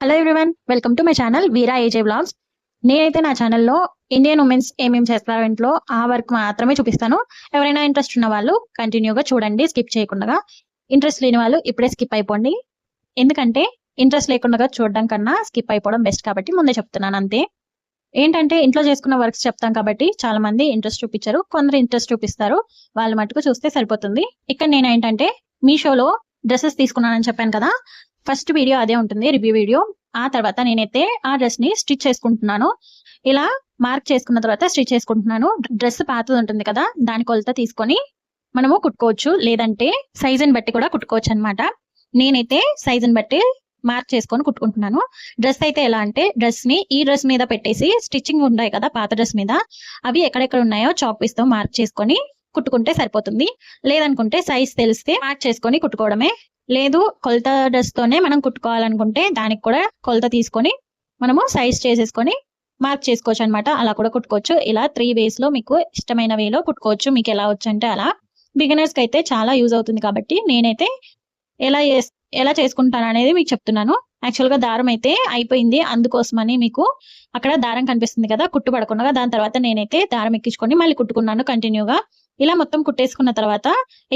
Hello everyone welcome to my channel Veera AJ vlogs నేనైతే నా ఛానల్లో ఇండియన్ ఉమెన్స్ ఏమేమి చేస్తారో ఇంట్లో ఆ వర్క్ మాత్రమే చూపిస్తాను. ఎవరైనా ఇంట్రెస్ట్ ఉన్న వాళ్ళు కంటిన్యూగా చూడండి స్కిప్ చేయకుండా. ఇంట్రెస్ట్ లేని వాళ్ళు ఇప్పుడే స్కిప్ అయిపోండి. ఎందుకంటే ఇంట్రెస్ట్ లేకుండా చూడడం కన్నా స్కిప్ అయిపోవడం బెస్ట్ కాబట్టి ముందే చెప్తున్నాను అంతే. ఏంటంటే ఇంట్లో చేసుకున్న వర్క్స్ చెప్తాం కాబట్టి చాలా మంది ఇంట్రెస్ట్ చూపించారు కొందరు ఇంట్రెస్ట్ చూపిస్తారు. వాళ్ళ మటుకు చూస్తే సరిపోతుంది. ఇక్కడ నేను ఏంటంటే మీషోలో డ్రెస్సెస్ తీసుకున్నానని చెప్పాను కదా ఫస్ట్ వీడియో అదే ఉంటుంది రివ్యూ వీడియో. ఆ తర్వాత నేనైతే ఆ డ్రెస్ని స్టిచ్ చేసుకుంటున్నాను. ఇలా మార్క్ చేసుకున్న తర్వాత స్టిచ్ చేసుకుంటున్నాను. డ్రెస్ పాతది ఉంటుంది కదా దాని కొలత తీసుకొని మనము కుట్టుకోవచ్చు. లేదంటే సైజుని బట్టి కూడా కుట్టుకోవచ్చు అన్నమాట. నేనైతే సైజుని బట్టి మార్క్ చేసుకొని కుట్టుకుంటున్నాను. డ్రెస్ అయితే ఎలా అంటే డ్రెస్ని ఈ డ్రెస్ మీద పెట్టేసి స్టిచ్చింగ్ ఉన్నాయి కదా పాత డ్రెస్ మీద అవి ఎక్కడెక్కడ ఉన్నాయో చాక్ పీస్తో మార్క్ చేసుకొని కుట్టుకుంటే సరిపోతుంది. లేదనుకుంటే సైజ్ తెలిస్తే మార్క్ చేసుకొని కుట్టుకోవడమే. లేదు కొలత డ్రెస్ తోనే మనం కుట్టుకోవాలనుకుంటే దానికి కూడా కొలత తీసుకొని మనము సైజ్ చేసేసుకొని మార్క్ చేసుకోవచ్చు అన్నమాట. అలా కూడా కుట్టుకోవచ్చు. ఇలా త్రీ వేస్లో మీకు ఇష్టమైన వేలో కుట్టుకోవచ్చు. మీకు ఎలా వచ్చు అంటే అలా. బిగినర్స్కి అయితే చాలా యూజ్ అవుతుంది కాబట్టి నేనైతే ఎలా చేస్- ఎలా చేసుకుంటాను అనేది మీకు చెప్తున్నాను. యాక్చువల్గా దారం అయితే అయిపోయింది. అందుకోసమని మీకు అక్కడ దారం కనిపిస్తుంది కదా కుట్టు పడకుండా దాని తర్వాత నేనైతే దారం ఎక్కించుకొని మళ్ళీ కుట్టుకున్నాను కంటిన్యూగా ఇలా మొత్తం కుట్టేసుకున్న తర్వాత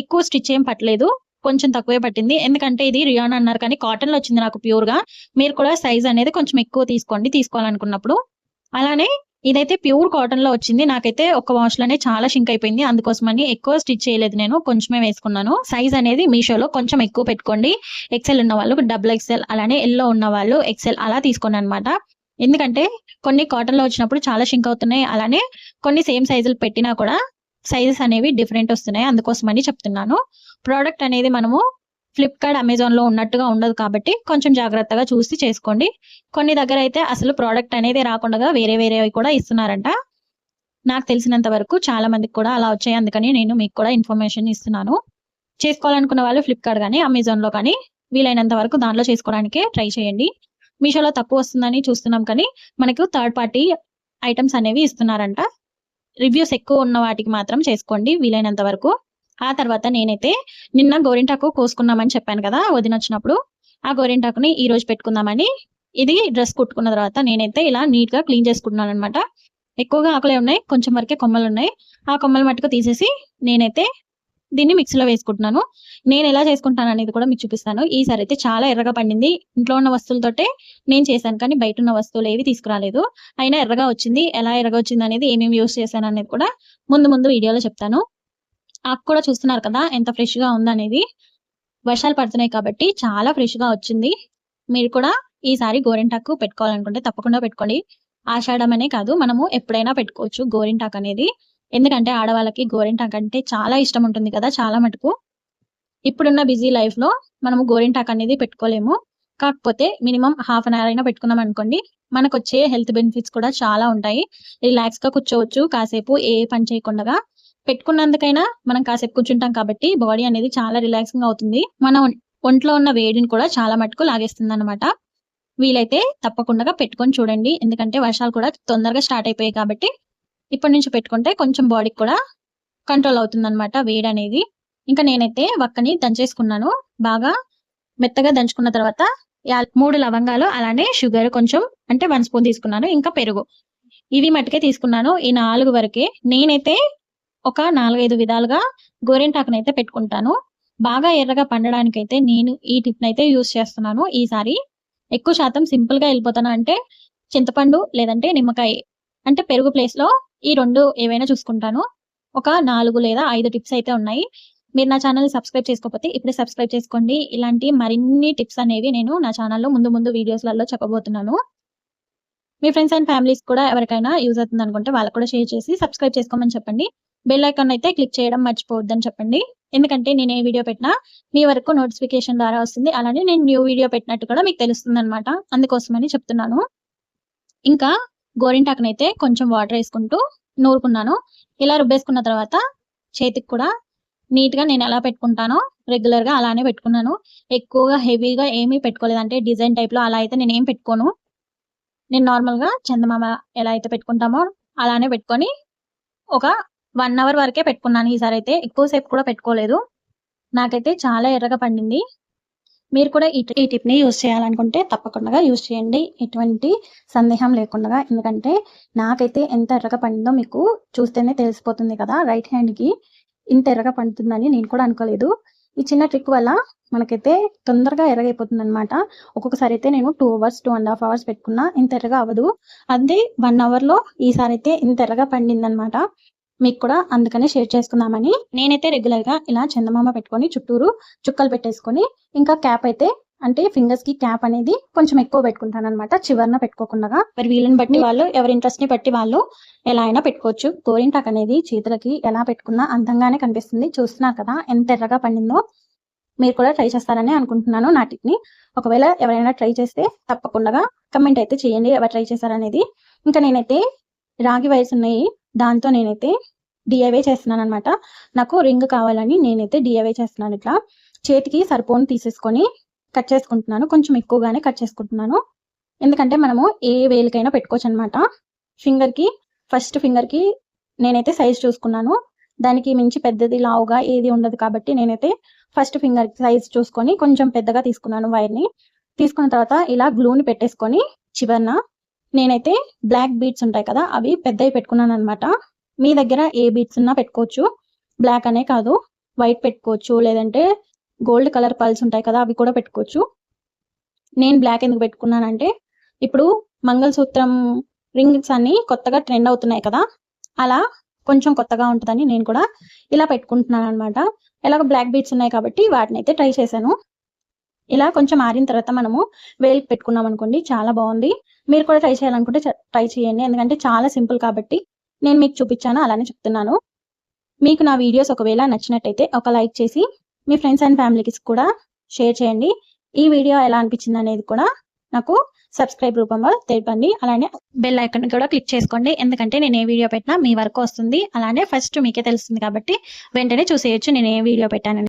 ఎక్కువ స్టిచ్ ఏం పట్టలేదు. కొంచెం తక్కువే పట్టింది. ఎందుకంటే ఇది రియాన్ అన్నారు కానీ కాటన్లో వచ్చింది నాకు ప్యూర్గా మీరు కూడా సైజ్ అనేది కొంచెం ఎక్కువ తీసుకోండి తీసుకోవాలనుకున్నప్పుడు. అలానే ఇదైతే ప్యూర్ కాటన్లో వచ్చింది. నాకైతే ఒక వాష్లోనే చాలా షింక్ అయిపోయింది. అందుకోసమని ఎక్కువ స్టిచ్ చేయలేదు నేను. కొంచెమే వేసుకున్నాను. సైజ్ అనేది మీషోలో కొంచెం ఎక్కువ పెట్టుకోండి. ఎక్సెల్ ఉన్న వాళ్ళు డబుల్ ఎక్సెల్ అలానే ఎల్లో ఉన్న వాళ్ళు ఎక్సెల్ అలా తీసుకోండి అనమాట ఎందుకంటే కొన్ని కాటన్లో వచ్చినప్పుడు చాలా షింక్ అవుతున్నాయి. అలానే కొన్ని సేమ్ సైజులు పెట్టినా కూడా సైజెస్ అనేవి డిఫరెంట్ వస్తున్నాయి. అందుకోసమని చెప్తున్నాను. ప్రోడక్ట్ అనేది మనము ఫ్లిప్కార్ట్ అమెజాన్లో ఉన్నట్టుగా ఉండదు కాబట్టి కొంచెం జాగ్రత్తగా చూసి చేసుకోండి. కొన్ని దగ్గర అయితే అసలు ప్రోడక్ట్ అనేది రాకుండా వేరే వేరేవి కూడా ఇస్తున్నారంట. నాకు తెలిసినంత వరకు చాలా మందికి కూడా అలా వచ్చాయి. అందుకని నేను మీకు కూడా ఇన్ఫర్మేషన్ ఇస్తున్నాను. చేసుకోవాలనుకున్న వాళ్ళు ఫ్లిప్కార్ట్ కానీ అమెజాన్లో కానీ వీలైనంత వరకు దాంట్లో చేసుకోవడానికే ట్రై చేయండి. మీషోలో తక్కువ వస్తుందని చూస్తున్నాం కానీ మనకు థర్డ్ పార్టీ ఐటమ్స్ అనేవి ఇస్తున్నారంట. రివ్యూస్ ఎక్కువ ఉన్న వాటికి మాత్రం చేసుకోండి వీలైనంత వరకు. ఆ తర్వాత నేనైతే నిన్న గోరింటాకు కోసుకున్నామని చెప్పాను కదా వదిన వచ్చినప్పుడు. ఆ గోరింటాకుని ఈ రోజు పెట్టుకుందామని ఇది డ్రెస్ కుట్టుకున్న తర్వాత నేనైతే ఇలా నీట్గా క్లీన్ చేసుకుంటున్నాను అనమాట ఎక్కువగా ఆకులే ఉన్నాయి కొంచెం వరకే కొమ్మలు ఉన్నాయి. ఆ కొమ్మలు మట్టుకు తీసేసి నేనైతే దీన్ని మిక్సీలో వేసుకుంటున్నాను. నేను ఎలా చేసుకుంటాను అనేది కూడా మీకు చూపిస్తాను. ఈసారి అయితే చాలా ఎర్రగా పండింది. ఇంట్లో ఉన్న వస్తువులతోటే నేను చేశాను కానీ బయట ఉన్న వస్తువులు ఏవి తీసుకురాలేదు. అయినా ఎర్రగా వచ్చింది. ఎలా ఎర్రగా వచ్చింది అనేది ఏమేమి యూస్ చేశాను అనేది కూడా ముందు ముందు వీడియోలో చెప్తాను. ఆకు కూడా చూస్తున్నారు కదా ఎంత ఫ్రెష్గా ఉందనేది వర్షాలు పడుతున్నాయి కాబట్టి చాలా ఫ్రెష్గా వచ్చింది. మీరు కూడా ఈసారి గోరింటాకు పెట్టుకోవాలనుకుంటే తప్పకుండా పెట్టుకోండి. ఆషాఢం అనే కాదు మనము ఎప్పుడైనా పెట్టుకోవచ్చు గోరింటాకు అనేది. ఎందుకంటే ఆడవాళ్ళకి గోరింటాక్ అంటే చాలా ఇష్టం ఉంటుంది కదా చాలా మటుకు. ఇప్పుడున్న బిజీ లైఫ్లో మనము గోరింటాకు అనేది పెట్టుకోలేము. కాకపోతే మినిమం హాఫ్ అన్ అవర్ అయినా పెట్టుకున్నాం అనుకోండి మనకు వచ్చే హెల్త్ బెనిఫిట్స్ కూడా చాలా ఉంటాయి. రిలాక్స్గా కూర్చోవచ్చు కాసేపు ఏ పని చేయకుండా పెట్టుకున్నందుకైనా మనం కాసేపు కూర్చుంటాం కాబట్టి బాడీ అనేది చాలా రిలాక్సింగ్ అవుతుంది. మన ఒంట్లో ఉన్న వేడిని కూడా చాలా మటుకు లాగేస్తుంది అనమాట వీలైతే తప్పకుండా పెట్టుకొని చూడండి. ఎందుకంటే వర్షాలు కూడా తొందరగా స్టార్ట్ అయిపోయాయి కాబట్టి ఇప్పటి నుంచి పెట్టుకుంటే కొంచెం బాడీకి కూడా కంట్రోల్ అవుతుంది అనమాట వేడి అనేది. ఇంకా నేనైతే వక్కని దంచేసుకున్నాను. బాగా మెత్తగా దంచుకున్న తర్వాత మూడు లవంగాలు అలానే షుగర్ కొంచెం అంటే వన్ స్పూన్ తీసుకున్నాను ఇంకా పెరుగు. ఇవి మట్టుకే తీసుకున్నాను. ఈ నాలుగు వరకే నేనైతే ఒక నాలుగైదు విధాలుగా గోరింటాకునైతే పెట్టుకుంటాను. బాగా ఎర్రగా పండడానికైతే నేను ఈ టిప్ అయితే యూస్ చేస్తున్నాను. ఈసారి ఎక్కువ శాతం సింపుల్గా వెళ్ళిపోతాను అంటే చింతపండు లేదంటే నిమ్మకాయ అంటే పెరుగు ప్లేస్లో ఈ రెండు ఏవైనా చూసుకుంటాను. ఒక నాలుగు లేదా ఐదు టిప్స్ అయితే ఉన్నాయి. మీరు నా ఛానల్ సబ్స్క్రైబ్ చేసుకోకపోతే ఇప్పుడే సబ్స్క్రైబ్ చేసుకోండి. ఇలాంటి మరిన్ని టిప్స్ అనేవి నేను నా ఛానల్లో ముందు ముందు వీడియోస్లలో చెప్పబోతున్నాను. మీ ఫ్రెండ్స్ అండ్ ఫ్యామిలీస్ కూడా ఎవరికైనా యూజ్ అవుతుంది అనుకుంటే వాళ్ళకు కూడా షేర్ చేసి సబ్స్క్రైబ్ చేసుకోమని చెప్పండి. బెల్ ఐకాన్ అయితే క్లిక్ చేయడం మర్చిపోవద్దని చెప్పండి. ఎందుకంటే నేను ఏ వీడియో పెట్టినా మీ వరకు నోటిఫికేషన్ ద్వారా వస్తుంది. అలానే నేను న్యూ వీడియో పెట్టినట్టు కూడా మీకు తెలుస్తుంది అనమాట అందుకోసమని చెప్తున్నాను. ఇంకా గోరింటాకునైతే కొంచెం వాటర్ వేసుకుంటూ నూరుకున్నాను. ఇలా రుబ్బేసుకున్న తర్వాత చేతికి కూడా నీట్గా నేను ఎలా పెట్టుకుంటానో రెగ్యులర్గా అలానే పెట్టుకున్నాను. ఎక్కువగా హెవీగా ఏమీ పెట్టుకోలేదు. అంటే డిజైన్ టైప్లో అలా అయితే నేను ఏం పెట్టుకోను. నేను నార్మల్గా చందమామ ఎలా అయితే పెట్టుకుంటామో అలానే పెట్టుకొని ఒక వన్ అవర్ వరకే పెట్టుకున్నాను. ఈసారి అయితే ఎక్కువసేపు కూడా పెట్టుకోలేదు. నాకైతే చాలా ఎర్రగా పండింది. మీరు కూడా ఈ ఈ టిప్ని యూజ్ చేయాలనుకుంటే తప్పకుండా యూస్ చేయండి. ఎటువంటి సందేహం లేకుండా. ఎందుకంటే నాకైతే ఎంత ఎర్రగా పండిందో మీకు చూస్తేనే తెలిసిపోతుంది కదా. రైట్ హ్యాండ్కి ఇంత ఎర్రగా పండుతుందని నేను కూడా అనుకోలేదు. ఈ చిన్న ట్రిక్ వల్ల మనకైతే తొందరగా ఎర్రగైపోతుంది అనమాట ఒక్కొక్కసారి అయితే నేను two hours two and half hours పెట్టుకున్నా ఇంత ఎర్రగా అవ్వదు. అదే వన్ అవర్లో ఈసారి అయితే ఇంత ఎర్రగా పండింది అనమాట మీకు కూడా అందుకనే షేర్ చేసుకుందామని. నేనైతే రెగ్యులర్గా ఇలా చందమామ పెట్టుకొని చుట్టూరు చుక్కలు పెట్టేసుకొని ఇంకా క్యాప్ అయితే అంటే ఫింగర్స్కి క్యాప్ అనేది కొంచెం ఎక్కువ పెట్టుకుంటాను అనమాట చివరన పెట్టుకోకుండా. మరి వీళ్ళని బట్టి వాళ్ళు ఎవరి ఇంట్రెస్ట్ని బట్టి వాళ్ళు ఎలా అయినా పెట్టుకోవచ్చు. గోరింటాక్ అనేది చేతులకి ఎలా పెట్టుకున్నా అందంగానే కనిపిస్తుంది. చూస్తున్నారు కదా ఎంత ఎర్రగా పండిందో. మీరు కూడా ట్రై చేస్తారని అనుకుంటున్నాను నా ని ఒకవేళ ఎవరైనా ట్రై చేస్తే తప్పకుండా కమెంట్ అయితే చేయండి ఎవరు ట్రై చేశారనేది. ఇంకా నేనైతే రాగి వైర్స్ ఉన్నాయి. దాంతో నేనైతే డిఐవే చేస్తున్నాను అనమాట నాకు రింగ్ కావాలని నేనైతే డిఐవే చేస్తున్నాను ఇట్లా. చేతికి సరిపోను తీసేసుకొని కట్ చేసుకుంటున్నాను. కొంచెం ఎక్కువగానే కట్ చేసుకుంటున్నాను. ఎందుకంటే మనము ఏ వేలికైనా పెట్టుకోవచ్చు అనమాట ఫింగర్కి ఫస్ట్ ఫింగర్కి నేనైతే సైజ్ చూసుకున్నాను. దానికి మించి పెద్దది లావుగా ఏది ఉండదు కాబట్టి నేనైతే ఫస్ట్ ఫింగర్ సైజ్ చూసుకొని కొంచెం పెద్దగా తీసుకున్నాను వైర్ని తీసుకున్న తర్వాత ఇలా గ్లూని పెట్టేసుకొని చివరన నేనైతే బ్లాక్ బీట్స్ ఉంటాయి కదా అవి పెద్దవి పెట్టుకున్నాను అనమాట మీ దగ్గర ఏ బీట్స్ ఉన్నా పెట్టుకోవచ్చు. బ్లాక్ అనే కాదు వైట్ పెట్టుకోవచ్చు. లేదంటే గోల్డ్ కలర్ పల్స్ ఉంటాయి కదా అవి కూడా పెట్టుకోవచ్చు. నేను బ్లాక్ ఎందుకు పెట్టుకున్నానంటే ఇప్పుడు మంగళసూత్రం రింగ్స్ అన్ని కొత్తగా ట్రెండ్ అవుతున్నాయి కదా అలా కొంచెం కొత్తగా ఉంటుందని నేను కూడా ఇలా పెట్టుకుంటున్నాను అనమాట ఇలాగ బ్లాక్ బీట్స్ ఉన్నాయి కాబట్టి వాటిని అయితే ట్రై చేశాను. ఇలా కొంచెం ఆరిన తర్వాత మనము వేలికి పెట్టుకున్నాం అనుకోండి చాలా బాగుంది. మీరు కూడా ట్రై చేయాలనుకుంటే ట్రై చేయండి. ఎందుకంటే చాలా సింపుల్ కాబట్టి నేను మీకు చూపించాను అలానే చెప్తున్నాను. మీకు నా వీడియోస్ ఒకవేళ నచ్చినట్టయితే ఒక లైక్ చేసి మీ ఫ్రెండ్స్ అండ్ ఫ్యామిలీకి కూడా షేర్ చేయండి. ఈ వీడియో ఎలా అనిపించింది అనేది కూడా నాకు సబ్స్క్రైబ్ రూపంలో తెలిపండి. అలానే బెల్ ఐకన్ కూడా క్లిక్ చేసుకోండి. ఎందుకంటే నేను ఏ వీడియో పెట్టినా మీ వరకు వస్తుంది. అలానే ఫస్ట్ మీకే తెలుస్తుంది కాబట్టి వెంటనే చూసేయచ్చు నేను ఏ వీడియో పెట్టానని.